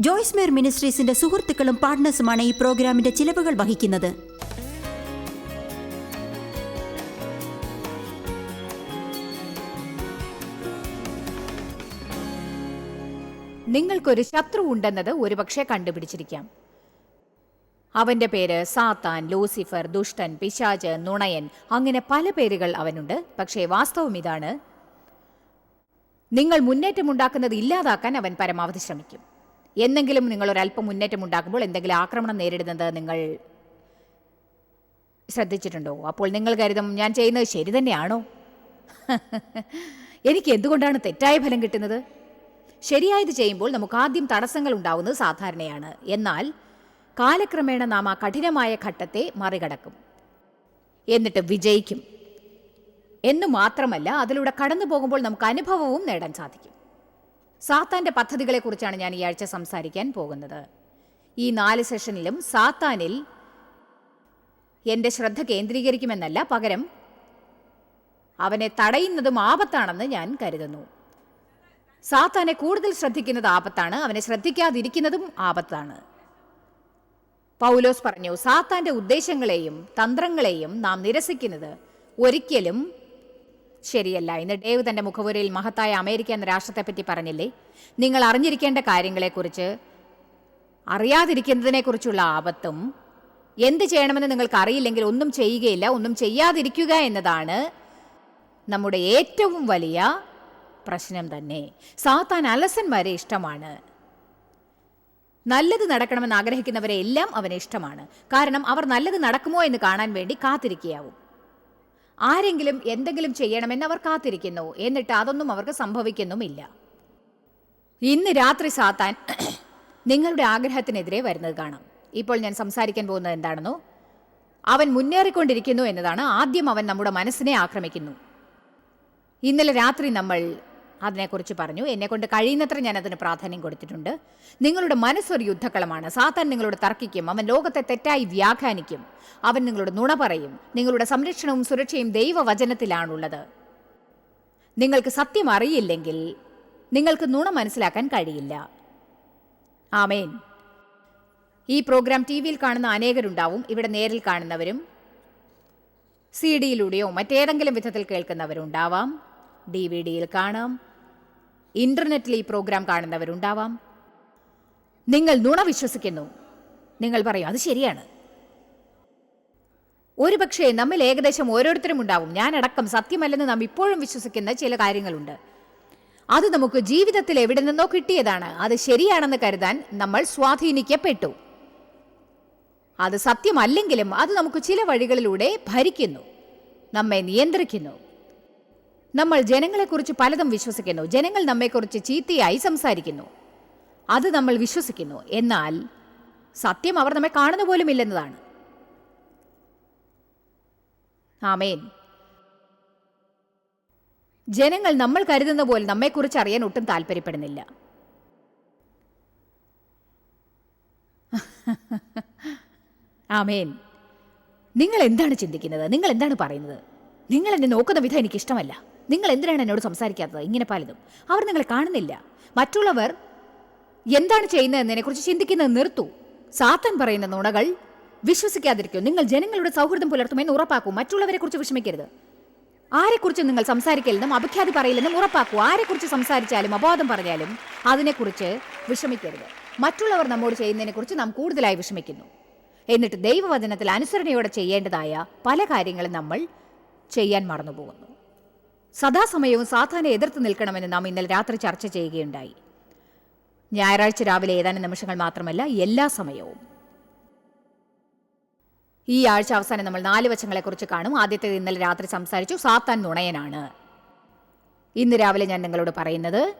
ജോയ്സ് മേർ മിനിസ്ട്രീസിന്റെ സുഹൃത്തുക്കളും പാർട്ട്നേഴ്സുമാണ് ഈ പ്രോഗ്രാമിന്റെ ചിലവുകൾ വഹിക്കുന്നത്. നിങ്ങൾക്കൊരു ശത്രു ഉണ്ടെന്നത് ഒരുപക്ഷെ കണ്ടുപിടിച്ചിരിക്കാം. അവന്റെ പേര് സാത്താൻ ലൂസിഫർ ദുഷ്ടൻ പിശാജ് നുണയൻ അങ്ങനെ പല പേരുകൾ അവനുണ്ട്. പക്ഷേ വാസ്തവം ഇതാണ്. നിങ്ങൾ മുന്നേറ്റമുണ്ടാക്കുന്നത് ഇല്ലാതാക്കാൻ അവൻ പരമാവധി ശ്രമിക്കും. എന്നെങ്കിലും നിങ്ങൾ ഒരല്പം മുന്നേറ്റം ഉണ്ടാക്കുമ്പോൾ എന്തെങ്കിലും ആക്രമണം നേരിടുന്നത് നിങ്ങൾ ശ്രദ്ധിച്ചിട്ടുണ്ടോ? അപ്പോൾ നിങ്ങൾ കരുതും ഞാൻ ചെയ്യുന്നത് ശരി തന്നെയാണോ? എനിക്ക് എന്തുകൊണ്ടാണ് തെറ്റായ ഫലം കിട്ടുന്നത്? ശരിയായത് ചെയ്യുമ്പോൾ നമുക്ക് ആദ്യം തടസ്സങ്ങൾ ഉണ്ടാവുന്നത് സാധാരണയാണ്. എന്നാൽ കാലക്രമേണ നാം ആ കഠിനമായ ഘട്ടത്തെ മറികടക്കും. എന്നിട്ട് വിജയിക്കും. എന്നു മാത്രമല്ല അതിലൂടെ കടന്നു പോകുമ്പോൾ നമുക്ക് അനുഭവവും നേടാൻ സാധിക്കും. സാത്താന്റെ പദ്ധതികളെക്കുറിച്ചാണ് ഞാൻ ഈ ആഴ്ച സംസാരിക്കാൻ പോകുന്നത്. ഈ നാല് സെഷനിലും സാത്താനിൽ എന്റെ ശ്രദ്ധ കേന്ദ്രീകരിക്കുമെന്നല്ല പകരം അവനെ തടയുന്നതും ആപത്താണെന്ന് ഞാൻ കരുതുന്നു. സാത്താനെ കൂടുതൽ ശ്രദ്ധിക്കുന്നത് ആപത്താണ് അവനെ ശ്രദ്ധിക്കാതിരിക്കുന്നതും ആപത്താണ്. പൗലോസ് പറഞ്ഞു സാത്താന്റെ ഉദ്ദേശങ്ങളെയും തന്ത്രങ്ങളെയും നാം നിരസിക്കുന്നത് ഒരിക്കലും ശരിയല്ല. ഇന്ന് ഡേവ് തന്റെ മുഖപുരയിൽ മഹത്തായ അമേരിക്ക എന്ന രാഷ്ട്രത്തെപ്പറ്റി പറഞ്ഞില്ലേ? നിങ്ങൾ അറിഞ്ഞിരിക്കേണ്ട കാര്യങ്ങളെക്കുറിച്ച് അറിയാതിരിക്കുന്നതിനെക്കുറിച്ചുള്ള ആപത്തും എന്ത് ചെയ്യണമെന്ന് നിങ്ങൾക്ക് അറിയില്ലെങ്കിൽ ഒന്നും ചെയ്യുകയില്ല ഒന്നും ചെയ്യാതിരിക്കുക എന്നതാണ് നമ്മുടെ ഏറ്റവും വലിയ പ്രശ്നം തന്നെ. സാത്താൻ അലസന്മാരെ ഇഷ്ടമാണ്. നല്ലത് നടക്കണമെന്ന് ആഗ്രഹിക്കുന്നവരെ എല്ലാം അവന് ഇഷ്ടമാണ്. കാരണം അവർ നല്ലത് നടക്കുമോ എന്ന് കാണാൻ വേണ്ടി കാത്തിരിക്കുകയാവും. ആരെങ്കിലും എന്തെങ്കിലും ചെയ്യണമെന്ന് അവർ കാത്തിരിക്കുന്നു. എന്നിട്ട് അതൊന്നും അവർക്ക് സംഭവിക്കുന്നുമില്ല. ഇന്ന് രാത്രി സാത്താൻ നിങ്ങളുടെ ആഗ്രഹത്തിനെതിരെ വരുന്നത് കാണാം. ഇപ്പോൾ ഞാൻ സംസാരിക്കാൻ പോകുന്നത് എന്താണെന്നോ? അവൻ മുന്നേറിക്കൊണ്ടിരിക്കുന്നു എന്നതാണ് ആദ്യം അവൻ നമ്മുടെ മനസ്സിനെ ആക്രമിക്കുന്നു. ഇന്നലെ രാത്രി നമ്മൾ അതിനെക്കുറിച്ച് പറഞ്ഞു. എന്നെക്കൊണ്ട് കഴിയുന്നത്ര ഞാൻ അതിന് പ്രാധാന്യം കൊടുത്തിട്ടുണ്ട്. നിങ്ങളുടെ മനസ്സൊരു യുദ്ധക്കളമാണ്. സാത്താൻ നിങ്ങളോട് തർക്കിക്കും. അവൻ ലോകത്തെ തെറ്റായി വ്യാഖ്യാനിക്കും. അവൻ നിങ്ങളോട് നുണ പറയും. നിങ്ങളുടെ സംരക്ഷണവും സുരക്ഷയും ദൈവവചനത്തിലാണുള്ളത്. നിങ്ങൾക്ക് സത്യം അറിയില്ലെങ്കിൽ നിങ്ങൾക്ക് നുണ മനസ്സിലാക്കാൻ കഴിയില്ല. ആമേൻ. ഈ പ്രോഗ്രാം ടി വിയിൽ കാണുന്ന അനേകരുണ്ടാവും. ഇവിടെ നേരിൽ കാണുന്നവരും സി ഡിയിലൂടെയോ മറ്റേതെങ്കിലും വിധത്തിൽ കേൾക്കുന്നവരുണ്ടാവാം. ഡി വി ഡിയിൽ കാണാം. ഇന്റർനെറ്റിൽ ഈ പ്രോഗ്രാം കാണുന്നവരുണ്ടാവാം. നിങ്ങൾ നുണ വിശ്വസിക്കുന്നു. നിങ്ങൾ പറയും അത് ശരിയാണ്. ഒരുപക്ഷേ നമ്മിൽ ഏകദേശം ഓരോരുത്തരും ഉണ്ടാവും. ഞാനടക്കം സത്യമല്ലെന്ന് നാം ഇപ്പോഴും വിശ്വസിക്കുന്ന ചില കാര്യങ്ങളുണ്ട്. അത് നമുക്ക് ജീവിതത്തിൽ എവിടെ നിന്നോ കിട്ടിയതാണ്. അത് ശരിയാണെന്ന് കരുതാൻ നമ്മൾ സ്വാധീനിക്കപ്പെട്ടു. അത് സത്യമല്ലെങ്കിലും അത് നമുക്ക് ചില വഴികളിലൂടെ ഭരിക്കുന്നു. നമ്മെ നിയന്ത്രിക്കുന്നു. നമ്മൾ ജനങ്ങളെക്കുറിച്ച് പലതും വിശ്വസിക്കുന്നു. ജനങ്ങൾ നമ്മെക്കുറിച്ച് ചീത്തയായി സംസാരിക്കുന്നു. അത് നമ്മൾ വിശ്വസിക്കുന്നു. എന്നാൽ സത്യം അവർ നമ്മെ കാണുന്ന പോലും ഇല്ലെന്നതാണ്. ആമേൻ. ജനങ്ങൾ നമ്മൾ കരുതുന്ന പോലെ നമ്മെക്കുറിച്ച് അറിയാൻ ഒട്ടും താല്പര്യപ്പെടുന്നില്ല. ആമേൻ. നിങ്ങൾ എന്താണ് ചിന്തിക്കുന്നത്? നിങ്ങൾ എന്താണ് പറയുന്നത്? നിങ്ങൾ എന്നെ നോക്കുന്ന വിധം എനിക്ക് ഇഷ്ടമല്ല നിങ്ങൾ എന്തിനാണ് എന്നോട് സംസാരിക്കാത്തത്? ഇങ്ങനെ പലതും അവർ നിങ്ങളെ കാണുന്നില്ല. മറ്റുള്ളവർ എന്താണ് ചെയ്യുന്നതെന്നതിനെ കുറിച്ച് ചിന്തിക്കുന്നത് നിർത്തൂ. സാത്തൻ പറയുന്ന നുണകൾ വിശ്വസിക്കാതിരിക്കൂ. നിങ്ങൾ ജനങ്ങളുടെ സൗഹൃദം പുലർത്തുമെന്ന് ഉറപ്പാക്കൂ. മറ്റുള്ളവരെ കുറിച്ച് വിഷമിക്കരുത്. ആരെക്കുറിച്ച് നിങ്ങൾ സംസാരിക്കില്ലെന്നും അപഖ്യാതി പറയില്ലെന്നും ഉറപ്പാക്കൂ. ആരെക്കുറിച്ച് സംസാരിച്ചാലും അബോധം പറഞ്ഞാലും അതിനെക്കുറിച്ച് വിഷമിക്കരുത്. മറ്റുള്ളവർ നമ്മോട് ചെയ്യുന്നതിനെക്കുറിച്ച് നാം കൂടുതലായി വിഷമിക്കുന്നു. എന്നിട്ട് ദൈവവചനത്തിൽ അനുസരണയോടെ ചെയ്യേണ്ടതായ പല കാര്യങ്ങളും നമ്മൾ ചെയ്യാൻ മറന്നുപോകുന്നു. സദാസമയവും സാധാരണ എതിർത്ത് നിൽക്കണമെന്ന് നാം ഇന്നലെ രാത്രി ചർച്ച ചെയ്യുകയുണ്ടായി. ഞായറാഴ്ച രാവിലെ ഏതാനും നിമിഷങ്ങൾ മാത്രമല്ല എല്ലാ സമയവും. ഈ ആഴ്ച അവസാനം നമ്മൾ നാല് വശങ്ങളെക്കുറിച്ച് കാണും. ആദ്യത്തേത് ഇന്നലെ രാത്രി സംസാരിച്ചു സാത്താൻ നുണയനാണ്. ഇന്ന് രാവിലെ ഞാൻ നിങ്ങളോട് പറയുന്നത്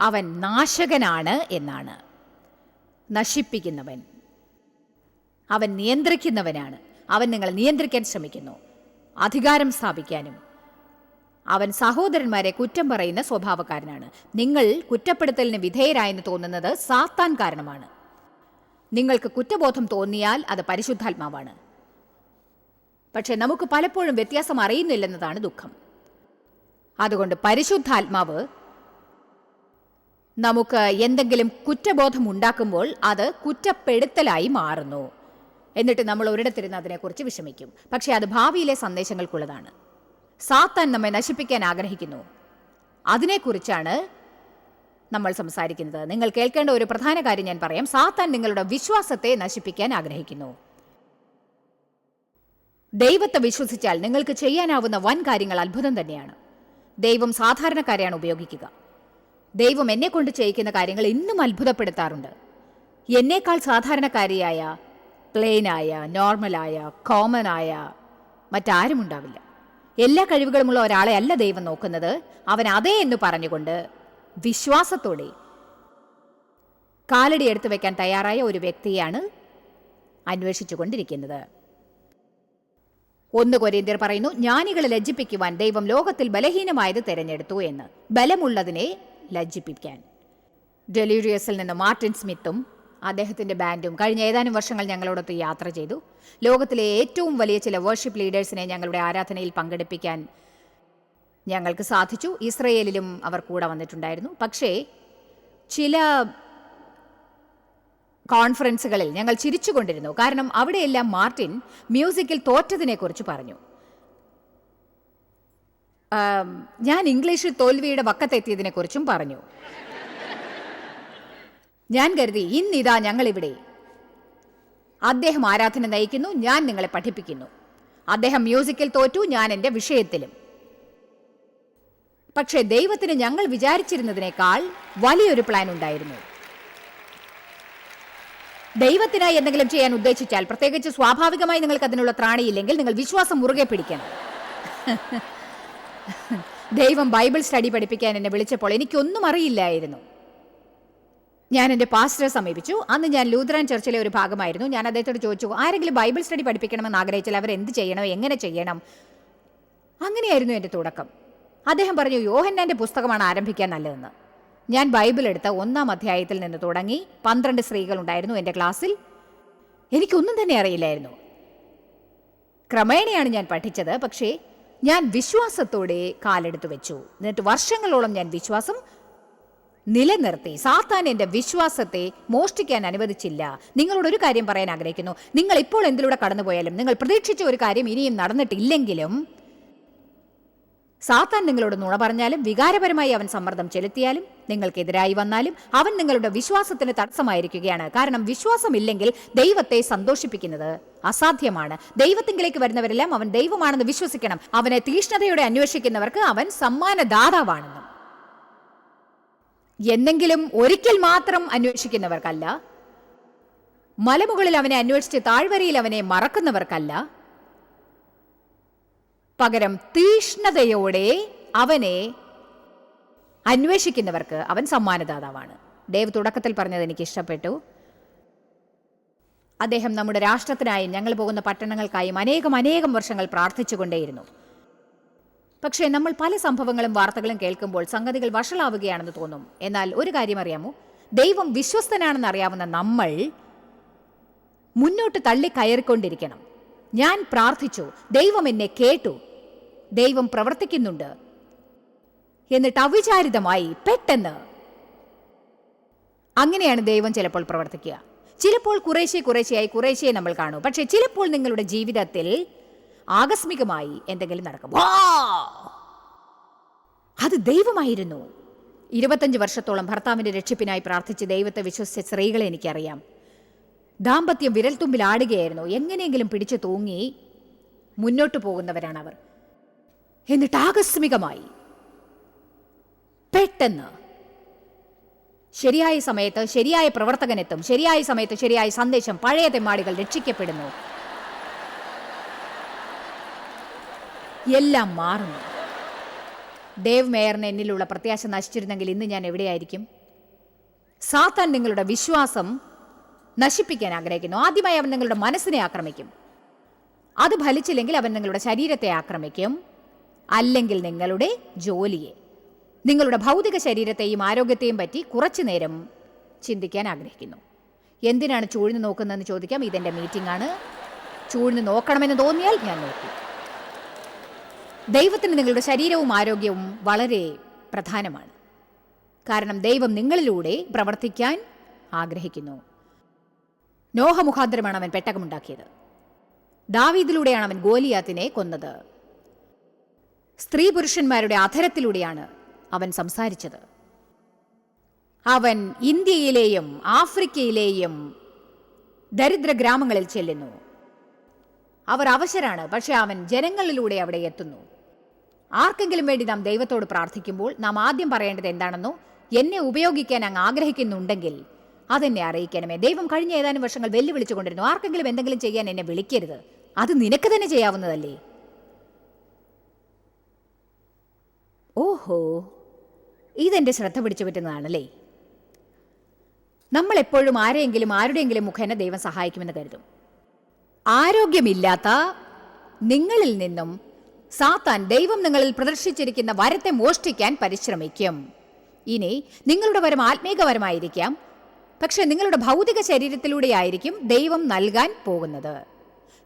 അവൻ നാശകനാണ് എന്നാണ്. നശിപ്പിക്കുന്നവൻ. അവൻ നിയന്ത്രിക്കുന്നവനാണ്. അവൻ നിങ്ങളെ നിയന്ത്രിക്കാൻ ശ്രമിക്കുന്നു. അധികാരം സ്ഥാപിക്കാനും അവൻ സഹോദരന്മാരെ കുറ്റം പറയുന്ന സ്വഭാവക്കാരനാണ്. നിങ്ങൾ കുറ്റപ്പെടുത്തലിന് വിധേയരായെന്ന് തോന്നുന്നത് സാത്താൻ കാരണമാണ്. നിങ്ങൾക്ക് കുറ്റബോധം തോന്നിയാൽ അത് പരിശുദ്ധാത്മാവാണ്. പക്ഷെ നമുക്ക് പലപ്പോഴും വ്യത്യാസം അറിയുന്നില്ലെന്നതാണ് ദുഃഖം. അതുകൊണ്ട് പരിശുദ്ധാത്മാവ് നമുക്ക് എന്തെങ്കിലും കുറ്റബോധം ഉണ്ടാക്കുമ്പോൾ അത് കുറ്റപ്പെടുത്തലായി മാറുന്നു. എന്നിട്ട് നമ്മൾ ഒരിടത്തിരുന്ന് അതിനെക്കുറിച്ച് വിഷമിക്കും. പക്ഷേ അത് ഭാവിയിലെ സന്ദേശങ്ങൾക്കുള്ളതാണ്. സാത്താൻ നമ്മെ നശിപ്പിക്കാൻ ആഗ്രഹിക്കുന്നു. അതിനെക്കുറിച്ചാണ് നമ്മൾ സംസാരിക്കുന്നത്. നിങ്ങൾ കേൾക്കേണ്ട ഒരു പ്രധാന കാര്യം ഞാൻ പറയാം. സാത്താൻ നിങ്ങളുടെ വിശ്വാസത്തെ നശിപ്പിക്കാൻ ആഗ്രഹിക്കുന്നു. ദൈവത്തെ വിശ്വസിച്ചാൽ നിങ്ങൾക്ക് ചെയ്യാനാവുന്ന വൻ കാര്യങ്ങൾ അത്ഭുതം തന്നെയാണ്. ദൈവം സാധാരണക്കാരെയാണ് ഉപയോഗിക്കുക. ദൈവം എന്നെ കൊണ്ട് ചെയ്യിക്കുന്ന കാര്യങ്ങൾ ഇന്നും അത്ഭുതപ്പെടുത്താറുണ്ട്. എന്നേക്കാൾ സാധാരണക്കാരിയായ പ്ലെയിനായ നോർമലായ കോമനായ മറ്റാരും ഉണ്ടാവില്ല എല്ലാ കഴിവുകളുമുള്ള ഒരാളെ അല്ല ദൈവം നോക്കുന്നത്. അവൻ അതേ എന്ന് പറഞ്ഞുകൊണ്ട് വിശ്വാസത്തോടെ കാലടി എടുത്തു വെക്കാൻ തയ്യാറായ ഒരു വ്യക്തിയാണ് അന്വേഷിച്ചുകൊണ്ടിരിക്കുന്നത്. ഒന്ന് കൊരിന്ത്യർ പറയുന്നു ജ്ഞാനികളെ ലജ്ജിപ്പിക്കുവാൻ ദൈവം ലോകത്തിൽ ബലഹീനമായത് തിരഞ്ഞെടുത്തു എന്ന്. ബലമുള്ളതിനെ ലജ്ജിപ്പിക്കാൻ. ഡെലീരിയസിൽ നിന്ന് മാർട്ടിൻ സ്മിത്തും അദ്ദേഹത്തിന്റെ ബാൻഡും കഴിഞ്ഞ ഏതാനും വർഷങ്ങൾ ഞങ്ങളോടൊത്ത് യാത്ര ചെയ്തു. ലോകത്തിലെ ഏറ്റവും വലിയ ചില വേർഷിപ്പ് ലീഡേഴ്സിനെ ഞങ്ങളുടെ ആരാധനയിൽ പങ്കെടുപ്പിക്കാൻ ഞങ്ങൾക്ക് സാധിച്ചു. ഇസ്രയേലിലും അവർ കൂടെ വന്നിട്ടുണ്ടായിരുന്നു. പക്ഷേ ചില കോൺഫറൻസുകളിൽ ഞങ്ങൾ ചിരിച്ചുകൊണ്ടിരുന്നു. കാരണം അവിടെയെല്ലാം മാർട്ടിൻ മ്യൂസിക്കിൽ തോറ്റതിനെക്കുറിച്ച് പറഞ്ഞു. ഞാൻ ഇംഗ്ലീഷിൽ തോൽവിയുടെ വക്കത്തെത്തിയതിനെക്കുറിച്ചും പറഞ്ഞു. ഞാൻ കരുതി ഇന്നിതാ ഞങ്ങളിവിടെ. അദ്ദേഹം ആരാധന നയിക്കുന്നു ഞാൻ നിങ്ങളെ പഠിപ്പിക്കുന്നു. അദ്ദേഹം മ്യൂസിക്കിൽ തോറ്റു ഞാൻ എന്റെ വിഷയത്തിലും. പക്ഷേ ദൈവത്തിന് ഞങ്ങൾ വിചാരിച്ചിരുന്നതിനേക്കാൾ വലിയൊരു പ്ലാൻ ഉണ്ടായിരുന്നു. ദൈവത്തിനായി എന്തെങ്കിലും ചെയ്യാൻ ഉദ്ദേശിച്ചാൽ പ്രത്യേകിച്ച് സ്വാഭാവികമായി നിങ്ങൾക്ക് അതിനുള്ള ത്രാണിയില്ലെങ്കിൽ നിങ്ങൾ വിശ്വാസം മുറുകെ പിടിക്കണം. ദൈവം ബൈബിൾ സ്റ്റഡി പഠിപ്പിക്കാൻ എന്നെ വിളിച്ചപ്പോൾ എനിക്കൊന്നും അറിയില്ലായിരുന്നു. ഞാൻ എന്റെ പാസ്റ്ററെ സമീപിച്ചു. അന്ന് ഞാൻ ലൂത്രൻ ചർച്ചിലെ ഒരു ഭാഗമായിരുന്നു. ഞാൻ അദ്ദേഹത്തോട് ചോദിച്ചു ആരെങ്കിലും ബൈബിൾ സ്റ്റഡി പഠിപ്പിക്കണമെന്ന് ആഗ്രഹിച്ചാൽ അവർ എന്ത് ചെയ്യണം? എങ്ങനെ ചെയ്യണം? അങ്ങനെയായിരുന്നു എന്റെ തുടക്കം. അദ്ദേഹം പറഞ്ഞു യോഹന്നാന്റെ പുസ്തകമാണ് ആരംഭിക്കാൻ നല്ലതെന്ന്. ഞാൻ ബൈബിൾ എടുത്ത ഒന്നാം അധ്യായത്തിൽ നിന്ന് തുടങ്ങി. പന്ത്രണ്ട് സ്ത്രീകളുണ്ടായിരുന്നു എന്റെ ക്ലാസ്സിൽ. എനിക്കൊന്നും തന്നെ അറിയില്ലായിരുന്നു. ക്രമേണയാണ് ഞാൻ പഠിച്ചത്. പക്ഷേ ഞാൻ വിശ്വാസത്തോടെ കാലെടുത്ത് വെച്ചു. എന്നിട്ട് വർഷങ്ങളോളം ഞാൻ വിശ്വാസം നിലനിർത്തി. സാത്താൻ എന്റെ വിശ്വാസത്തെ മോഷ്ടിക്കാൻ അനുവദിച്ചില്ല. നിങ്ങളോട് ഒരു കാര്യം പറയാൻ ആഗ്രഹിക്കുന്നു. നിങ്ങൾ ഇപ്പോൾ എന്തിലൂടെ കടന്നുപോയാലും നിങ്ങൾ പ്രതീക്ഷിച്ച ഒരു കാര്യം ഇനിയും നടന്നിട്ടില്ലെങ്കിലും സാത്താൻ നിങ്ങളോട് നുണ പറഞ്ഞാലും വികാരപരമായി അവൻ സമ്മർദ്ദം ചെലുത്തിയാലും നിങ്ങൾക്കെതിരായി വന്നാലും അവൻ നിങ്ങളുടെ വിശ്വാസത്തിന് തടസ്സമായിരിക്കുകയാണ്. കാരണം വിശ്വാസമില്ലെങ്കിൽ ദൈവത്തെ സന്തോഷിപ്പിക്കുന്നത് അസാധ്യമാണ്. ദൈവത്തിങ്കിലേക്ക് വരുന്നവരെല്ലാം അവൻ ദൈവമാണെന്ന് വിശ്വസിക്കണം. അവനെ തീഷ്ണതയോടെ അന്വേഷിക്കുന്നവർക്ക് അവൻ സമ്മാനദാതാവാണെന്നും. എന്നെങ്കിലും ഒരിക്കൽ മാത്രം അന്വേഷിക്കുന്നവർക്കല്ല മലമുകളിൽ അവനെ അന്വേഷിച്ച് താഴ്വരയിൽ അവനെ മറക്കുന്നവർക്കല്ല പകരം തീഷ്ണതയോടെ അവനെ അന്വേഷിക്കുന്നവർക്ക് അവൻ സമ്മാനദാതാവാണ്. ദേവ് തുടക്കത്തിൽ പറഞ്ഞത് എനിക്ക് ഇഷ്ടപ്പെട്ടു അദ്ദേഹം നമ്മുടെ രാഷ്ട്രത്തിനായും ഞങ്ങൾ പോകുന്ന പട്ടണങ്ങൾക്കായും അനേകം അനേകം വർഷങ്ങൾ പ്രാർത്ഥിച്ചുകൊണ്ടേയിരുന്നു. പക്ഷേ നമ്മൾ പല സംഭവങ്ങളും വാർത്തകളും കേൾക്കുമ്പോൾ സംഗതികൾ വഷളാവുകയാണെന്ന് തോന്നും. എന്നാൽ ഒരു കാര്യം അറിയാമോ? ദൈവം വിശ്വസ്തനാണെന്ന് അറിയാവുന്ന നമ്മൾ മുന്നോട്ട് തള്ളി കയറിക്കൊണ്ടിരിക്കണം. ഞാൻ പ്രാർത്ഥിച്ചു ദൈവം എന്നെ കേട്ടു ദൈവം പ്രവർത്തിക്കുന്നുണ്ട് എന്നിട്ട് അവിചാരിതമായി പെട്ടെന്ന് അങ്ങനെയാണ് ദൈവം ചിലപ്പോൾ പ്രവർത്തിക്കുക. ചിലപ്പോൾ കുറേശ്ശെ കുറേശ്ശെയായി കുറേശ്ശെ നമ്മൾ കാണൂ. പക്ഷേ ചിലപ്പോൾ നിങ്ങളുടെ ജീവിതത്തിൽ ആകസ്മികമായി എന്തെങ്കിലും നടക്കും! അത് ദൈവമായിരുന്നു. ഇരുപത്തഞ്ച് വർഷത്തോളം ഭർത്താവിന്റെ രക്ഷിപ്പിനായി പ്രാർത്ഥിച്ച് ദൈവത്തെ വിശ്വസിച്ച സ്ത്രീകളെ എനിക്കറിയാം. ദാമ്പത്യം വിരൽത്തുമ്പിൽ ആടുകയായിരുന്നു. എങ്ങനെയെങ്കിലും പിടിച്ചു തൂങ്ങി മുന്നോട്ട് പോകുന്നവരാണ് അവർ എന്നിട്ട് ആകസ്മികമായി പെട്ടെന്ന് ശരിയായ സമയത്ത് ശരിയായ പ്രവർത്തകനെത്തും ശരിയായ സമയത്ത് ശരിയായ സന്ദേശം പഴയ തെമ്മാടികൾ രക്ഷിക്കപ്പെടുന്നു. എല്ലാം മാറുന്നു. ഡേവ് മേയറിന് എന്നിലുള്ള പ്രത്യാശ നശിച്ചിരുന്നെങ്കിൽ ഇന്ന് ഞാൻ എവിടെയായിരിക്കും? സാത്താൻ നിങ്ങളുടെ വിശ്വാസം നശിപ്പിക്കാൻ ആഗ്രഹിക്കുന്നു. ആദ്യമായി അവൻ നിങ്ങളുടെ മനസ്സിനെ ആക്രമിക്കും. അത് ഫലിച്ചില്ലെങ്കിൽ അവൻ നിങ്ങളുടെ ശരീരത്തെ ആക്രമിക്കും. അല്ലെങ്കിൽ നിങ്ങളുടെ ജോലിയെ. നിങ്ങളുടെ ഭൗതിക ശരീരത്തെയും ആരോഗ്യത്തെയും പറ്റി കുറച്ചു നേരം ചിന്തിക്കാൻ ആഗ്രഹിക്കുന്നു. എന്തിനാണ് ചൂഴ്ന്നു നോക്കുന്നതെന്ന് ചോദിക്കാം. മീറ്റിംഗ് ആണ്. ചൂഴ്ന്ന് നോക്കണമെന്ന് തോന്നിയാൽ ഞാൻ നോക്കും. ദൈവത്തിന് നിങ്ങളുടെ ശരീരവും ആരോഗ്യവും വളരെ പ്രധാനമാണ്. കാരണം ദൈവം നിങ്ങളിലൂടെ പ്രവർത്തിക്കാൻ ആഗ്രഹിക്കുന്നു. നോഹ മുഖാന്തരമാണ് അവൻ പെട്ടകമുണ്ടാക്കിയത്. ദാവീദിലൂടെയാണ് അവൻ ഗോലിയാത്തിനെ കൊന്നത്. സ്ത്രീ പുരുഷന്മാരുടെ അധരത്തിലൂടെയാണ് അവൻ സംസാരിച്ചത്. അവൻ ഇന്ത്യയിലെയും ആഫ്രിക്കയിലെയും ദരിദ്ര ഗ്രാമങ്ങളിൽ ചെല്ലുന്നു. അവർ അവശരാണ് പക്ഷെ അവൻ ജനങ്ങളിലൂടെ അവിടെ എത്തുന്നു. ആർക്കെങ്കിലും വേണ്ടി നാം ദൈവത്തോട് പ്രാർത്ഥിക്കുമ്പോൾ നാം ആദ്യം പറയേണ്ടത് എന്താണെന്നോ എന്നെ ഉപയോഗിക്കാൻ അങ്ങ് ആഗ്രഹിക്കുന്നുണ്ടെങ്കിൽ അതെന്നെ അറിയിക്കണമേ. ദൈവം കഴിഞ്ഞ ഏതാനും വർഷങ്ങൾ വെല്ലുവിളിച്ചുകൊണ്ടിരുന്നു ആർക്കെങ്കിലും എന്തെങ്കിലും ചെയ്യാൻ എന്നെ വിളിക്കരുത്. അത് നിനക്ക് തന്നെ ചെയ്യാവുന്നതല്ലേ? ഓഹോ ഇതെന്റെ ശ്രദ്ധ പിടിച്ചു പറ്റുന്നതാണല്ലേ? നമ്മൾ എപ്പോഴും ആരെയെങ്കിലും ആരുടെയെങ്കിലും മുഖേന ദൈവം സഹായിക്കുമെന്ന് കരുതും. ആരോഗ്യമില്ലാത്ത നിങ്ങളിൽ നിന്നും സാത്താൻ ദൈവം നിങ്ങളിൽ പ്രദർശിച്ചിരിക്കുന്ന വരത്തെ മോഷ്ടിക്കാൻ പരിശ്രമിക്കും. ഇനി നിങ്ങളുടെ വരം ആത്മീകപരമായിരിക്കാം. പക്ഷെ നിങ്ങളുടെ ഭൗതിക ശരീരത്തിലൂടെ ആയിരിക്കും ദൈവം നൽകാൻ പോകുന്നത്.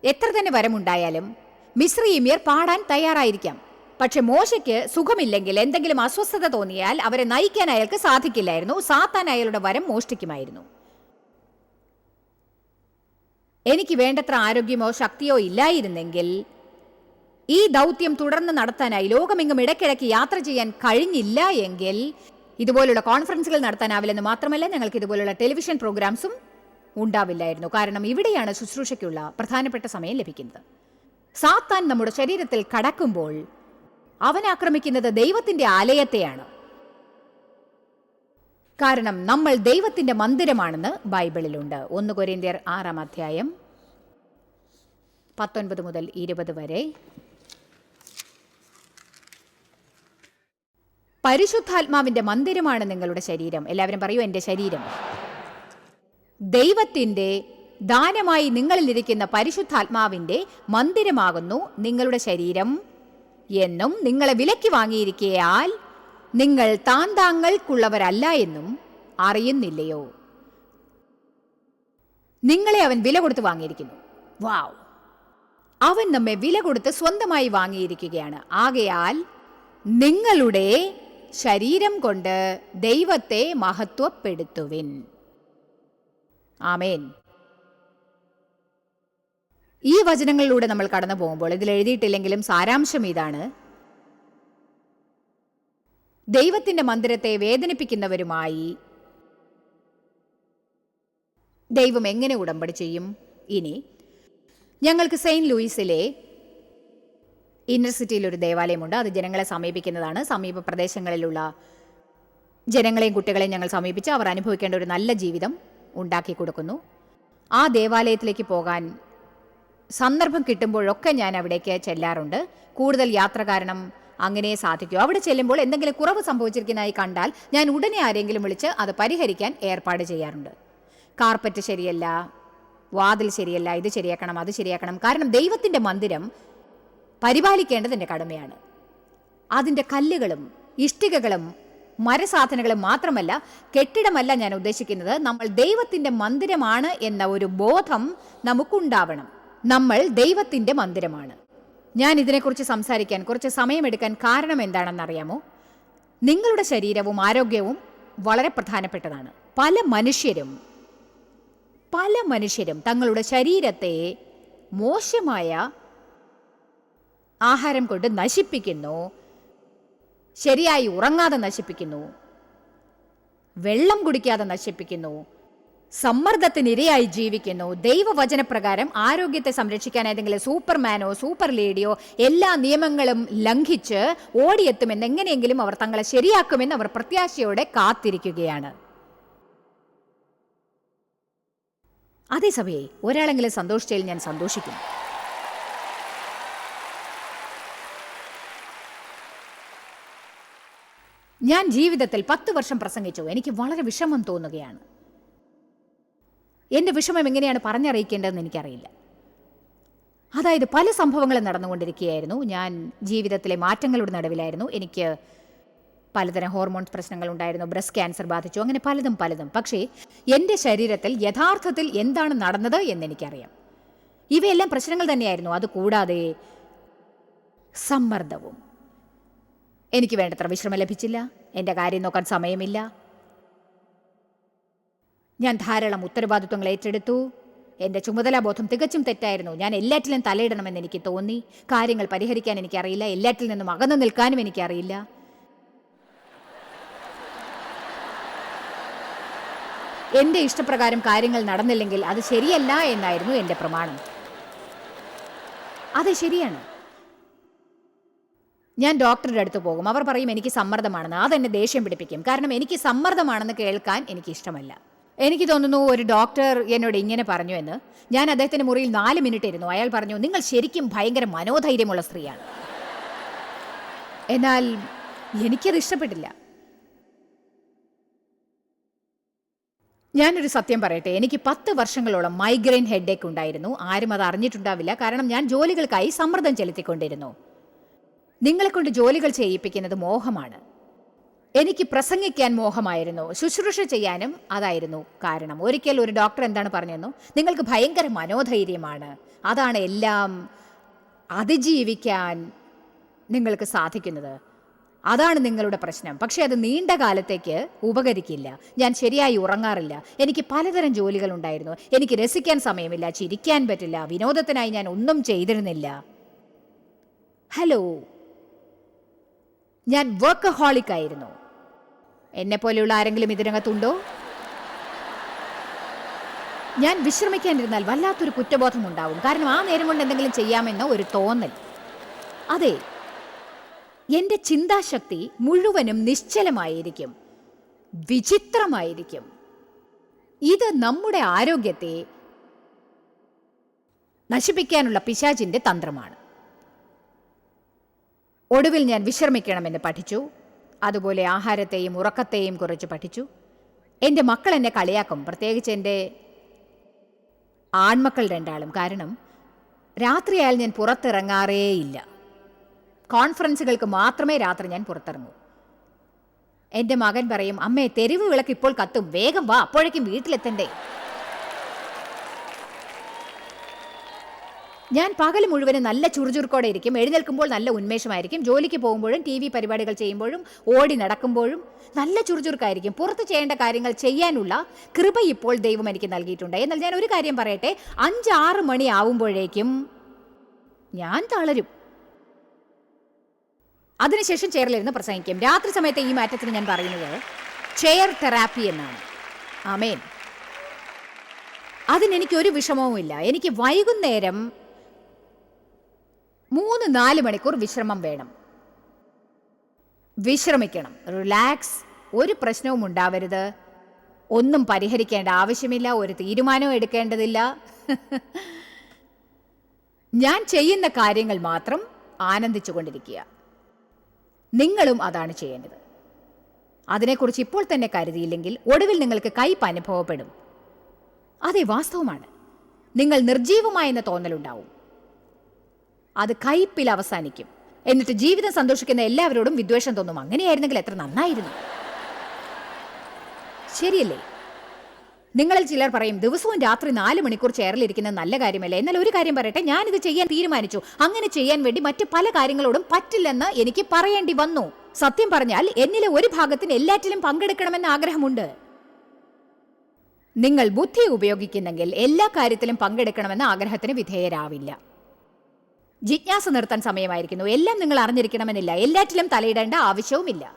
എത്ര തന്നെ വരമുണ്ടായാലും മിശ്രീമ്യർ പാടാൻ തയ്യാറായിരിക്കാം. പക്ഷെ മോശയ്ക്ക് സുഖമില്ലെങ്കിൽ എന്തെങ്കിലും അസ്വസ്ഥത തോന്നിയാൽ അവരെ നയിക്കാൻ അയാൾക്ക് സാധിക്കില്ലായിരുന്നു. സാത്താൻ അയാളുടെ വരം മോഷ്ടിക്കുമായിരുന്നു. എനിക്ക് വേണ്ടത്ര ആരോഗ്യമോ ശക്തിയോ ഇല്ലായിരുന്നെങ്കിൽ ഈ ദൗത്യം തുടർന്ന് നടത്താനായി ലോകമെങ്ങും ഇടയ്ക്കിടയ്ക്ക് യാത്ര ചെയ്യാൻ കഴിഞ്ഞില്ല എങ്കിൽ ഇതുപോലുള്ള കോൺഫറൻസുകൾ നടത്താനാവില്ലെന്ന് മാത്രമല്ല ഞങ്ങൾക്ക് ഇതുപോലുള്ള ടെലിവിഷൻ പ്രോഗ്രാംസും ഉണ്ടാവില്ലായിരുന്നു. കാരണം ഇവിടെയാണ് ശുശ്രൂഷയ്ക്കുള്ള പ്രധാനപ്പെട്ട സമയം ലഭിക്കുന്നത്. സാത്താൻ നമ്മുടെ ശരീരത്തിൽ കടക്കുമ്പോൾ അവൻ ആക്രമിക്കുന്നത് ദൈവത്തിന്റെ ആലയത്തെയാണ്. കാരണം നമ്മൾ ദൈവത്തിന്റെ മന്ദിരമാണെന്ന് ബൈബിളിലുണ്ട്. ഒന്ന് കൊരിന്ത്യർ ആറാം അധ്യായം പത്തൊൻപത് മുതൽ ഇരുപത് വരെ പരിശുദ്ധാത്മാവിന്റെ മന്ദിരമാണ് നിങ്ങളുടെ ശരീരം. എല്ലാവരും പറയൂ എന്റെ ശരീരം. ദൈവത്തിന്റെ ദാനമായി നിങ്ങളിലിരിക്കുന്ന പരിശുദ്ധാത്മാവിന്റെ മന്ദിരമാകുന്നു നിങ്ങളുടെ ശരീരം എന്നും നിങ്ങളെ വിലക്കി വാങ്ങിയിരിക്കയാൽ നിങ്ങൾ താൻ താങ്കൾക്കുള്ളവരല്ല എന്നും അറിയുന്നില്ലയോ? നിങ്ങളെ അവൻ വില കൊടുത്ത് വാങ്ങിയിരിക്കുന്നു. വാവ് അവൻ നമ്മെ വില കൊടുത്ത് സ്വന്തമായി വാങ്ങിയിരിക്കുകയാണ്. ആകയാൽ നിങ്ങളുടെ ശരീരം കൊണ്ട് ദൈവത്തെ മഹത്വപ്പെടുത്തുവിൻ. ആമേൻ. ഈ വചനങ്ങളിലൂടെ നമ്മൾ കടന്നു പോകുമ്പോൾ ഇതിൽ എഴുതിയിട്ടില്ലെങ്കിലും സാരാംശം ഇതാണ്. ദൈവത്തിന്റെ മന്ദിരത്തെ വേദനിപ്പിക്കുന്നവരുമായി ദൈവം എങ്ങനെ ഉടമ്പടി ചെയ്യും? ഇനി ഞങ്ങൾക്ക് സെയിന്റ് ലൂയിസിലെ ഇന്നർ സിറ്റിയിൽ ഒരു ദേവാലയമുണ്ട്. അത് ജനങ്ങളെ സമീപിക്കുന്നതാണ്. സമീപ പ്രദേശങ്ങളിലുള്ള ജനങ്ങളെയും കുട്ടികളെയും ഞങ്ങൾ സമീപിച്ച് അവർ അനുഭവിക്കേണ്ട ഒരു നല്ല ജീവിതം ഉണ്ടാക്കി കൊടുക്കുന്നു. ആ ദേവാലയത്തിലേക്ക് പോകാൻ സന്ദർഭം കിട്ടുമ്പോഴൊക്കെ ഞാൻ അവിടേക്ക് ചെല്ലാറുണ്ട്. കൂടുതൽ യാത്ര കാരണം അങ്ങനെ സാധിക്കൂ. അവിടെ ചെല്ലുമ്പോൾ എന്തെങ്കിലും കുറവ് സംഭവിച്ചിരിക്കുന്നതായി കണ്ടാൽ ഞാൻ ഉടനെ ആരെങ്കിലും വിളിച്ച് അത് പരിഹരിക്കാൻ ഏർപ്പാട് ചെയ്യാറുണ്ട്. കാർപ്പറ്റ് ശരിയല്ല വാതിൽ ശരിയല്ല ഇത് ശരിയാക്കണം അത് ശരിയാക്കണം. കാരണം ദൈവത്തിന്റെ മന്ദിരം പരിപാലിക്കേണ്ടത് എന്റെ കടമയാണ്. അതിന്റെ കല്ലുകളും ഇഷ്ടികകളും മരസാധനങ്ങളും മാത്രമല്ല കെട്ടിടമല്ല ഞാൻ ഉദ്ദേശിക്കുന്നത്. നമ്മൾ ദൈവത്തിന്റെ മന്ദിരമാണ് എന്ന ഒരു ബോധം നമുക്കുണ്ടാവണം. നമ്മൾ ദൈവത്തിന്റെ മന്ദിരമാണ്. ഞാൻ ഇതിനെക്കുറിച്ച് സംസാരിക്കാൻ കുറച്ച് സമയമെടുക്കാൻ കാരണം എന്താണെന്നറിയാമോ? നിങ്ങളുടെ ശരീരവും ആരോഗ്യവും വളരെ പ്രധാനപ്പെട്ടതാണ്. പല മനുഷ്യരും പല മനുഷ്യരും തങ്ങളുടെ ശരീരത്തെ മോശമായ ആഹാരം കൊണ്ട് നശിപ്പിക്കുന്നു. ശരിയായി ഉറങ്ങാതെ നശിപ്പിക്കുന്നു. വെള്ളം കുടിക്കാതെ നശിപ്പിക്കുന്നു. സമ്മർദ്ദത്തിനിരയായി ജീവിക്കുന്നു. ദൈവവചനപ്രകാരം ആരോഗ്യത്തെ സംരക്ഷിക്കാൻ ഏതെങ്കിലും സൂപ്പർമാനോ സൂപ്പർ ലേഡിയോ എല്ലാ നിയമങ്ങളും ലംഘിച്ച് ഓടിയെത്തുമെന്ന് എങ്ങനെയെങ്കിലും അവർ തങ്ങളെ ശരിയാക്കുമെന്ന് അവർ പ്രത്യാശയോടെ കാത്തിരിക്കുകയാണ്. അതേസമയേ ഒരാളെങ്കിലും സന്തോഷിച്ചതിൽ ഞാൻ സന്തോഷിക്കുന്നു. ഞാൻ ജീവിതത്തിൽ പത്ത് വർഷം പ്രസംഗിച്ചു. എനിക്ക് വളരെ വിഷമം തോന്നുകയാണ്. എന്റെ വിഷമം എങ്ങനെയാണ് പറഞ്ഞറിയിക്കേണ്ടതെന്ന് എനിക്കറിയില്ല. അതായത് പല സംഭവങ്ങളും നടന്നുകൊണ്ടിരിക്കുകയായിരുന്നു. ഞാൻ ജീവിതത്തിലെ മാറ്റങ്ങളുടെ നടുവിലായിരുന്നു. എനിക്ക് പലതരം ഹോർമോൺസ് പ്രശ്നങ്ങൾ ഉണ്ടായിരുന്നു. ബ്രസ്റ്റ് ക്യാൻസർ ബാധിച്ചു. അങ്ങനെ പലതും പലതും. പക്ഷേ എന്റെ ശരീരത്തിൽ യഥാർത്ഥത്തിൽ എന്താണ് നടന്നത് എന്നെനിക്കറിയാം ഇവയെല്ലാം പ്രശ്നങ്ങൾ തന്നെയായിരുന്നു. അതുകൂടാതെ സമ്മർദ്ദവും. എനിക്ക് വേണ്ടത്ര വിശ്രമം ലഭിച്ചില്ല. എന്റെ കാര്യം നോക്കാൻ സമയമില്ല. ഞാൻ ധാരാളം ഉത്തരവാദിത്വങ്ങൾ ഏറ്റെടുത്തു. എന്റെ ചുമതലാബോധം തികച്ചും തെറ്റായിരുന്നു. ഞാൻ എല്ലാറ്റിലും തലയിടണമെന്ന് എനിക്ക് തോന്നി. കാര്യങ്ങൾ പരിഹരിക്കാൻ എനിക്കറിയില്ല. എല്ലാറ്റിൽ നിന്നും അകന്നു നിൽക്കാനും എനിക്കറിയില്ല. എന്റെ ഇഷ്ടപ്രകാരം കാര്യങ്ങൾ നടന്നില്ലെങ്കിൽ അത് ശരിയല്ല എന്നായിരുന്നു എന്റെ പ്രമാണം. അത് ശരിയാണ്. ഞാൻ ഡോക്ടറുടെ അടുത്ത് പോകും. അവർ പറയും എനിക്ക് സമ്മർദ്ദമാണെന്ന്. അതെന്നെ ദേഷ്യം പിടിപ്പിക്കും. കാരണം എനിക്ക് സമ്മർദ്ദമാണെന്ന് കേൾക്കാൻ എനിക്ക് ഇഷ്ടമല്ല. എനിക്ക് തോന്നുന്നു ഒരു ഡോക്ടർ എന്നോട് ഇങ്ങനെ പറഞ്ഞു എന്ന്. ഞാൻ അദ്ദേഹത്തിന്റെ മുറിയിൽ നാല് മിനിറ്റ് ഇരുന്നു. അയാൾ പറഞ്ഞു നിങ്ങൾ ശരിക്കും ഭയങ്കര മനോധൈര്യമുള്ള സ്ത്രീയാണ്. എന്നാൽ എനിക്കത് ഇഷ്ടപ്പെട്ടില്ല. ഞാനൊരു സത്യം പറയട്ടെ. എനിക്ക് പത്ത് വർഷങ്ങളോളം മൈഗ്രെയിൻ ഹെഡേക്ക് ഉണ്ടായിരുന്നു. ആരും അത് അറിഞ്ഞിട്ടുണ്ടാവില്ല. കാരണം ഞാൻ ജോലികൾക്കായി സമ്മർദ്ദം ചെലുത്തിക്കൊണ്ടിരുന്നു. നിങ്ങളെ കൊണ്ട് ജോലികൾ ചെയ്യിപ്പിക്കുന്നത് മോഹമാണ്. എനിക്ക് പ്രസംഗിക്കാൻ മോഹമായിരുന്നു. ശുശ്രൂഷ ചെയ്യാനും അതായിരുന്നു കാരണം. ഒരിക്കൽ ഒരു ഡോക്ടർ എന്താണ് പറഞ്ഞതെന്നു നിങ്ങൾക്ക് ഭയങ്കര മനോധൈര്യമാണ്. അതാണ് എല്ലാം അതിജീവിക്കാൻ നിങ്ങൾക്ക് സാധിക്കുന്നത്. അതാണ് നിങ്ങളുടെ പ്രശ്നം. പക്ഷേ അത് നീണ്ട കാലത്തേക്ക് ഉപകരിക്കില്ല. ഞാൻ ശരിയായി ഉറങ്ങാറില്ല. എനിക്ക് പലതരം ജോലികൾ ഉണ്ടായിരുന്നു. എനിക്ക് രസിക്കാൻ സമയമില്ല. ചിരിക്കാൻ പറ്റില്ല. വിനോദത്തിനായി ഞാൻ ഒന്നും ചെയ്തിരുന്നില്ല. ഹലോ. ഞാൻ വർക്കഹോളിക് ആയിരുന്നു. എന്നെ പോലെയുള്ള ആരെങ്കിലും ഇതിനകത്തുണ്ടോ? ഞാൻ വിശ്രമിക്കാനിരുന്നാൽ വല്ലാത്തൊരു കുറ്റബോധം ഉണ്ടാവും കാരണം ആ നേരം കൊണ്ട് എന്തെങ്കിലും ചെയ്യാമെന്ന ഒരു തോന്നൽ. അതെ എന്റെ ചിന്താശക്തി മുഴുവനും നിശ്ചലമായിരിക്കും. വിചിത്രമായിരിക്കും. ഇത് നമ്മുടെ ആരോഗ്യത്തെ നശിപ്പിക്കാനുള്ള പിശാചിന്റെ തന്ത്രമാണ്. ഒടുവിൽ ഞാൻ വിശ്രമിക്കണമെന്ന് പഠിച്ചു. അതുപോലെ ആഹാരത്തെയും ഉറക്കത്തെയും കുറിച്ച് പഠിച്ചു. എന്റെ മക്കൾ എന്നെ കളിയാക്കും. പ്രത്യേകിച്ച് എന്റെ ആൺമക്കൾ രണ്ടാളും. കാരണം രാത്രിയായാൽ ഞാൻ പുറത്തിറങ്ങാറേയില്ല. കോൺഫറൻസുകൾക്ക് മാത്രമേ രാത്രി ഞാൻ പുറത്തിറങ്ങൂ. എന്റെ മകൻ പറയും അമ്മേ തെരുവ് വിളക്ക് ഇപ്പോൾ കത്തും. വേഗം വാ അപ്പോഴേക്കും വീട്ടിലെത്തണ്ടേ. ഞാൻ പകൽ മുഴുവനും നല്ല ചുറുചുറുക്കോടെ ഇരിക്കും. എഴുന്നേൽക്കുമ്പോൾ നല്ല ഉന്മേഷമായിരിക്കും. ജോലിക്ക് പോകുമ്പോഴും ടി വി പരിപാടികൾ ചെയ്യുമ്പോഴും ഓടി നടക്കുമ്പോഴും നല്ല ചുറുചുറുക്കായിരിക്കും. പുറത്ത് ചെയ്യേണ്ട കാര്യങ്ങൾ ചെയ്യാനുള്ള കൃപ ഇപ്പോൾ ദൈവം എനിക്ക് നൽകിയിട്ടുണ്ട്. എന്നാൽ ഞാൻ ഒരു കാര്യം പറയട്ടെ? അഞ്ചാറ് മണി ആവുമ്പോഴേക്കും ഞാൻ തളരും. അതിനുശേഷം ചെയറിലിരുന്ന് പ്രസംഗിക്കും. രാത്രി സമയത്തെ ഈ മാറ്റത്തിന് ഞാൻ പറയുന്നത് ചെയർ തെറാപ്പി എന്നാണ്. ആമേൻ അതിനെനിക്കൊരു വിഷമവുമില്ല. എനിക്ക് വൈകുന്നേരം മൂന്ന് നാല് മണിക്കൂർ വിശ്രമം വേണം. വിശ്രമിക്കണം. റിലാക്സ് ഒരു പ്രശ്നവും ഉണ്ടാവരുത്. ഒന്നും പരിഹരിക്കേണ്ട ആവശ്യമില്ല. ഒരു തീരുമാനവും എടുക്കേണ്ടതില്ല. ഞാൻ ചെയ്യുന്ന കാര്യങ്ങൾ മാത്രം ആനന്ദിച്ചു കൊണ്ടിരിക്കുക. നിങ്ങളും അതാണ് ചെയ്യേണ്ടത്. അതിനെക്കുറിച്ച് ഇപ്പോൾ തന്നെ കരുതിയില്ലെങ്കിൽ ഒടുവിൽ നിങ്ങൾക്ക് കയ്പ് അനുഭവപ്പെടും. അതെ വാസ്തവമാണ്. നിങ്ങൾ നിർജീവമായെന്ന തോന്നലുണ്ടാവും. അത് കയ്പിൽ അവസാനിക്കും. എന്നിട്ട് ജീവിതം സന്തോഷിക്കുന്ന എല്ലാവരോടും വിദ്വേഷം തോന്നും. അങ്ങനെയായിരുന്നെങ്കിൽ എത്ര നന്നായിരുന്നു. ശരിയല്ലേ? നിങ്ങളിൽ ചിലർ പറയും ദിവസവും രാത്രി നാല് മണിക്കൂർ ചെയറിലിരിക്കുന്നത് നല്ല കാര്യമല്ല? എന്നാൽ ഒരു കാര്യം പറയട്ടെ ഇത് ചെയ്യാൻ തീരുമാനിച്ചു. അങ്ങനെ ചെയ്യാൻ വേണ്ടി മറ്റ് പല കാര്യങ്ങളോടും പറ്റില്ലെന്ന് എനിക്ക് പറയേണ്ടി വന്നു. സത്യം പറഞ്ഞാൽ എന്നിലെ ഒരു ഭാഗത്തിന് എല്ലാറ്റിലും പങ്കെടുക്കണമെന്ന് ആഗ്രഹമുണ്ട്. നിങ്ങൾ ബുദ്ധി ഉപയോഗിക്കുന്നെങ്കിൽ എല്ലാ കാര്യത്തിലും പങ്കെടുക്കണമെന്ന ആഗ്രഹത്തിന് വിധേയരാവില്ല. ജിജ്ഞാസ നിർത്താൻ സമയമായിരിക്കുന്നു. എല്ലാം നിങ്ങൾ അറിഞ്ഞിരിക്കണമെന്നില്ല. എല്ലാറ്റിലും തലയിടേണ്ട ആവശ്യവുമില്ല.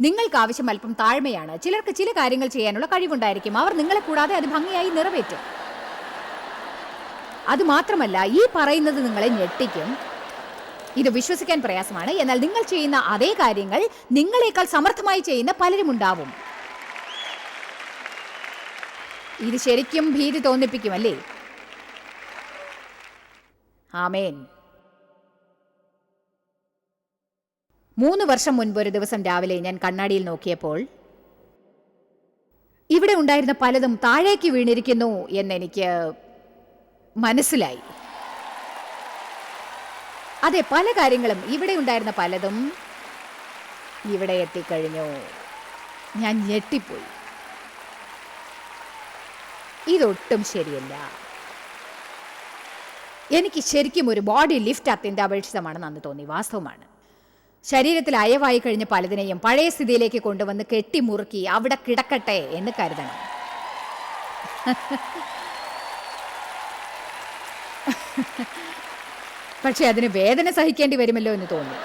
നിങ്ങൾക്ക് ആവശ്യം അല്പം താഴ്മയാണ്. ചിലർക്ക് ചില കാര്യങ്ങൾ ചെയ്യാനുള്ള കഴിവുണ്ടായിരിക്കും. അവർ നിങ്ങളെ കൂടാതെ അത് ഭംഗിയായി നിറവേറ്റും. അത് മാത്രമല്ല ഈ പറയുന്നത് നിങ്ങളെ ഞെട്ടിക്കും. ഇത് വിശ്വസിക്കാൻ പ്രയാസമാണ്. എന്നാൽ നിങ്ങൾ ചെയ്യുന്ന അതേ കാര്യങ്ങൾ നിങ്ങളെക്കാൾ സമർത്ഥമായി ചെയ്യുന്ന പലരും ഉണ്ടാവും. ഇത് ശരിക്കും ഭീതി തോന്നിപ്പിക്കുമല്ലേ ആമേൻ. മൂന്ന് വർഷം മുൻപ് ഒരു ദിവസം രാവിലെ ഞാൻ കണ്ണാടിയിൽ നോക്കിയപ്പോൾ ഇവിടെ ഉണ്ടായിരുന്ന പലതും താഴേക്ക് വീണിരിക്കുന്നു എന്നെനിക്ക് മനസ്സിലായി. അതെ പല കാര്യങ്ങളും ഇവിടെ ഉണ്ടായിരുന്ന പലതും ഇവിടെ എത്തിക്കഴിഞ്ഞു. ഞാൻ ഞെട്ടിപ്പോയി. ഇതൊട്ടും ശരിയല്ല. എനിക്ക് ശരിക്കും ഒരു ബോഡി ലിഫ്റ്റ് അത്യന്താപേക്ഷിതമാണെന്ന് അന്ന് തോന്നി വാസ്തവമാണ്. ശരീരത്തിൽ അയവായി കഴിഞ്ഞ പലതിനെയും പഴയ സ്ഥിതിയിലേക്ക് കൊണ്ടുവന്ന് കെട്ടിമുറുക്കി അവിടെ കിടക്കട്ടെ എന്ന് കരുതണം. പക്ഷെ അതിന് വേദന സഹിക്കേണ്ടി വരുമല്ലോ എന്ന് തോന്നി.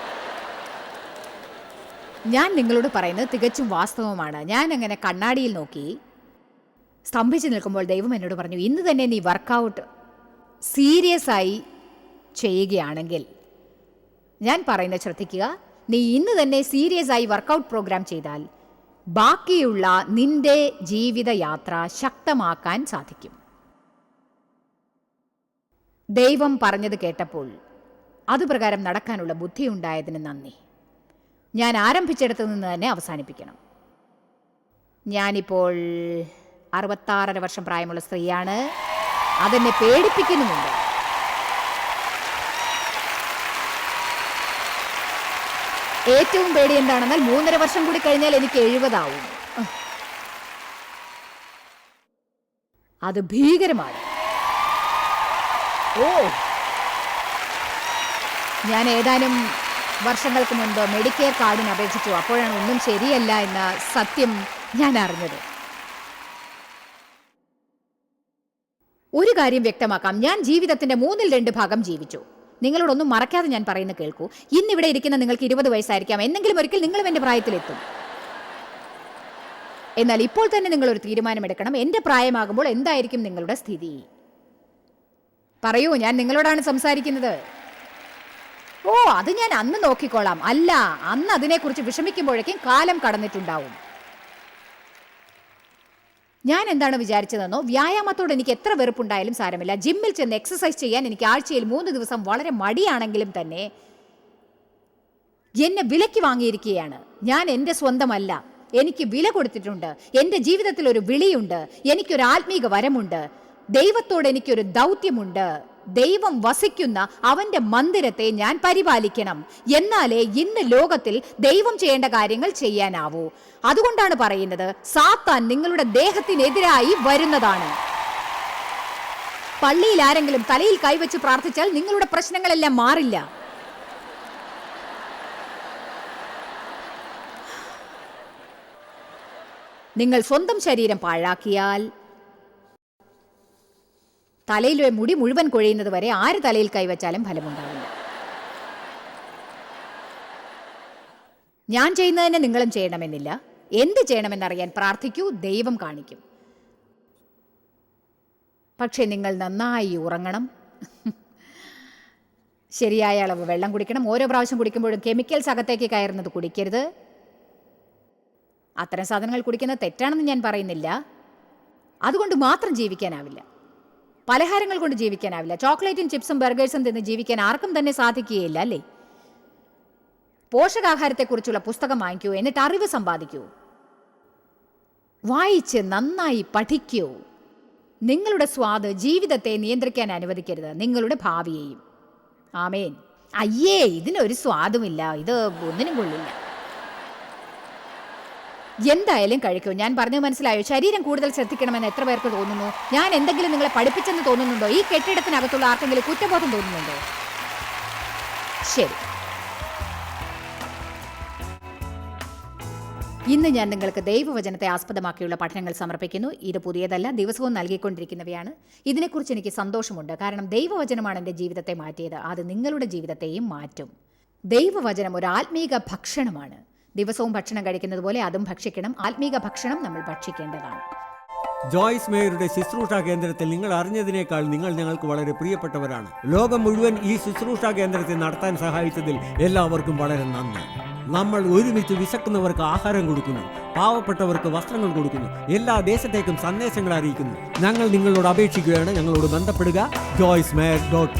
ഞാൻ നിങ്ങളോട് പറയുന്നത് തികച്ചും വാസ്തവമാണ്. ഞാൻ അങ്ങനെ കണ്ണാടിയിൽ നോക്കി സ്തംഭിച്ചു നിൽക്കുമ്പോൾ ദൈവം എന്നോട് പറഞ്ഞു ഇന്ന് തന്നെ നീ വർക്കൗട്ട് സീരിയസ് ആയി ചെയ്യുകയാണെങ്കിൽ ഞാൻ പറയുന്നത് ശ്രദ്ധിക്കുക നീ ഇന്ന് തന്നെ സീരിയസ് ആയി വർക്കൗട്ട് പ്രോഗ്രാം ചെയ്താൽ ബാക്കിയുള്ള നിന്റെ ജീവിതയാത്ര ശക്തമാക്കാൻ സാധിക്കും. ദൈവം പറഞ്ഞത് കേട്ടപ്പോൾ അതുപ്രകാരം നടക്കാനുള്ള ബുദ്ധി ബുദ്ധിയുണ്ടായതിന് നന്ദി. ഞാൻ ആരംഭിച്ചിടത്തു നിന്ന് തന്നെ അവസാനിപ്പിക്കണം. ഞാനിപ്പോൾ അറുപത്താറര വർഷം പ്രായമുള്ള സ്ത്രീയാണ്. അതെന്നെ പേടിപ്പിക്കുന്നുമുണ്ട്. ഏറ്റവും പേടി എന്താണെന്നാൽ മൂന്നര വർഷം കൂടി കഴിഞ്ഞാൽ എനിക്ക് എഴുപതാവും. അത് ഭീകരമാണ്. ഓ. ഞാൻ ഏതാനും വർഷങ്ങൾക്ക് മുൻപ് മെഡിക്കെയർ കാർഡിന് അപേക്ഷിച്ചു. അപ്പോഴാണ് ഒന്നും ശരിയല്ല എന്ന സത്യം ഞാൻ അറിഞ്ഞത്. ഒരു കാര്യം വ്യക്തമാക്കാം. ഞാൻ ജീവിതത്തിന്റെ മൂന്നിൽ രണ്ട് ഭാഗം ജീവിച്ചു. നിങ്ങളോടൊന്നും മറക്കാതെ ഞാൻ പറയുന്ന കേൾക്കൂ. ഇന്നിവിടെ ഇരിക്കുന്ന നിങ്ങൾക്ക് ഇരുപത് വയസ്സായിരിക്കാം. എന്നെങ്കിലും ഒരിക്കൽ നിങ്ങളും എന്റെ പ്രായത്തിലെത്തും. എന്നാൽ ഇപ്പോൾ തന്നെ നിങ്ങൾ ഒരു തീരുമാനമെടുക്കണം. എന്റെ പ്രായമാകുമ്പോൾ എന്തായിരിക്കും നിങ്ങളുടെ സ്ഥിതി? പറയൂ ഞാൻ നിങ്ങളോടാണ് സംസാരിക്കുന്നത്. ഓ അത് ഞാൻ അന്ന് നോക്കിക്കോളാം അല്ല അന്ന് അതിനെക്കുറിച്ച് വിഷമിക്കുമ്പോഴേക്കും കാലം കടന്നിട്ടുണ്ടാവും. ഞാൻ എന്താണ് വിചാരിച്ചതെന്നോ? വ്യായാമത്തോട് എനിക്ക് എത്ര വെറുപ്പുണ്ടായാലും സാരമില്ല. ജിമ്മിൽ ചെന്ന് എക്സസൈസ് ചെയ്യാൻ എനിക്ക് ആഴ്ചയിൽ മൂന്ന് ദിവസം വളരെ മടിയാണെങ്കിലും തന്നെ എന്നെ വിലയ്ക്ക് വാങ്ങിയിരിക്കുകയാണ്. ഞാൻ എന്റെ സ്വന്തമല്ല. എനിക്ക് വില കൊടുത്തിട്ടുണ്ട്. എന്റെ ജീവിതത്തിൽ ഒരു വിളിയുണ്ട്. എനിക്കൊരു ആത്മീക വരമുണ്ട്. ദൈവത്തോട് എനിക്കൊരു ദൗത്യമുണ്ട്. ദൈവം വസിക്കുന്ന അവന്റെ മന്ദിരത്തെ ഞാൻ പരിപാലിക്കണം. എന്നാലേ ഇന്ന് ലോകത്തിൽ ദൈവം ചെയ്യേണ്ട കാര്യങ്ങൾ ചെയ്യാനാവൂ. അതുകൊണ്ടാണ് പറയുന്നത് സാത്താൻ നിങ്ങളുടെ ദേഹത്തിനെതിരായി വരുന്നതാണ്. പള്ളിയിൽ ആരെങ്കിലും തലയിൽ കൈവച്ച് പ്രാർത്ഥിച്ചാൽ നിങ്ങളുടെ പ്രശ്നങ്ങളെല്ലാം മാറില്ല. നിങ്ങൾ സ്വന്തം ശരീരം പാഴാക്കിയാൽ തലയിലെ മുടി മുഴുവൻ കൊഴിയുന്നത് വരെ ആര് തലയിൽ കൈവച്ചാലും ഫലമുണ്ടാവില്ല. ഞാൻ ചെയ്യുന്നതിനെ നിങ്ങളും ചെയ്യണമെന്നില്ല. എന്ത് ചെയ്യണമെന്നറിയാൻ പ്രാർത്ഥിക്കൂ ദൈവം കാണിക്കും. പക്ഷേ നിങ്ങൾ നന്നായി ഉറങ്ങണം. ശരിയായ അളവ് വെള്ളം കുടിക്കണം. ഓരോ പ്രാവശ്യം കുടിക്കുമ്പോഴും കെമിക്കൽസ് അകത്തേക്ക് കയറുന്നത് കുടിക്കരുത്. അത്തരം സാധനങ്ങൾ കുടിക്കുന്നത് തെറ്റാണെന്ന് ഞാൻ പറയുന്നില്ല. അതുകൊണ്ട് മാത്രം ജീവിക്കാനാവില്ല. പലഹാരങ്ങൾ കൊണ്ട് ജീവിക്കാനാവില്ല. ചോക്ലേറ്റും ചിപ്സും ബർഗേഴ്സും തിന്ന് ജീവിക്കാൻ ആർക്കും തന്നെ സാധിക്കുകയില്ല അല്ലേ? പോഷകാഹാരത്തെക്കുറിച്ചുള്ള പുസ്തകം വാങ്ങിക്കൂ എന്നിട്ട് അറിവ് സമ്പാദിക്കൂ. വായിച്ച് നന്നായി പഠിക്കൂ. നിങ്ങളുടെ സ്വാദ് ജീവിതത്തെ നിയന്ത്രിക്കാൻ അനുവദിക്കരുത്. നിങ്ങളുടെ ഭാവിയെയും. ആമേൻ. അയ്യേ ഇതിനൊരു സ്വാദുമില്ല. ഇത് ഒന്നിനും കൊള്ളില്ല. എന്തായാലും കഴിക്കൂ. ഞാൻ പറഞ്ഞു മനസ്സിലായോ? ശരീരം കൂടുതൽ ശ്രദ്ധിക്കണമെന്ന് എത്ര പേർക്ക് തോന്നുന്നു? ഞാൻ എന്തെങ്കിലും നിങ്ങളെ പഠിപ്പിച്ചെന്ന് തോന്നുന്നുണ്ടോ? ഈ കെട്ടിടത്തിനകത്തുള്ള ആർക്കെങ്കിലും കുറ്റബോധം തോന്നുന്നുണ്ടോ? ശരി. ഇന്ന് ഞാൻ നിങ്ങൾക്ക് ദൈവവചനത്തെ ആസ്പദമാക്കിയുള്ള പഠനങ്ങൾ സമർപ്പിക്കുന്നു. ഇത് പുതിയതല്ല ദിവസവും നൽകിക്കൊണ്ടിരിക്കുന്നവയാണ്. ഇതിനെക്കുറിച്ച് എനിക്ക് സന്തോഷമുണ്ട്. കാരണം ദൈവവചനമാണ് എന്റെ ജീവിതത്തെ മാറ്റിയത്. അത് നിങ്ങളുടെ ജീവിതത്തെയും മാറ്റും. ദൈവവചനം ഒരു ആത്മീക ഭക്ഷണമാണ്. ദിവസവും ഭക്ഷണം കഴിക്കുന്നത് പോലെ അതും ഭക്ഷിക്കണം. ആത്മീക ഭക്ഷണം നമ്മൾ ഭക്ഷിക്കേണ്ടതാണ്. ജോയ്സ് മേയറുടെ ശുശ്രൂഷ കേന്ദ്രത്തിൽ നിങ്ങൾ അറിഞ്ഞതിനേക്കാൾ നിങ്ങൾ ഞങ്ങൾക്ക് വളരെ പ്രിയപ്പെട്ടവരാണ്. ലോകം മുഴുവൻ ഈ ശുശ്രൂഷ കേന്ദ്രത്തെ നടത്താൻ സഹായിച്ചതിൽ എല്ലാവർക്കും വളരെ നന്ദി. നമ്മൾ ഒരുമിച്ച് വിശക്കുന്നവർക്ക് ആഹാരം കൊടുക്കുന്നു പാവപ്പെട്ടവർക്ക് വസ്ത്രങ്ങൾ കൊടുക്കുന്നു എല്ലാ ദേശത്തേക്കും സന്ദേശങ്ങൾ അറിയിക്കുന്നു. ഞങ്ങൾ നിങ്ങളോട് അപേക്ഷിക്കുകയാണ് ഞങ്ങളോട് ബന്ധപ്പെടുക. Joyce mayor dot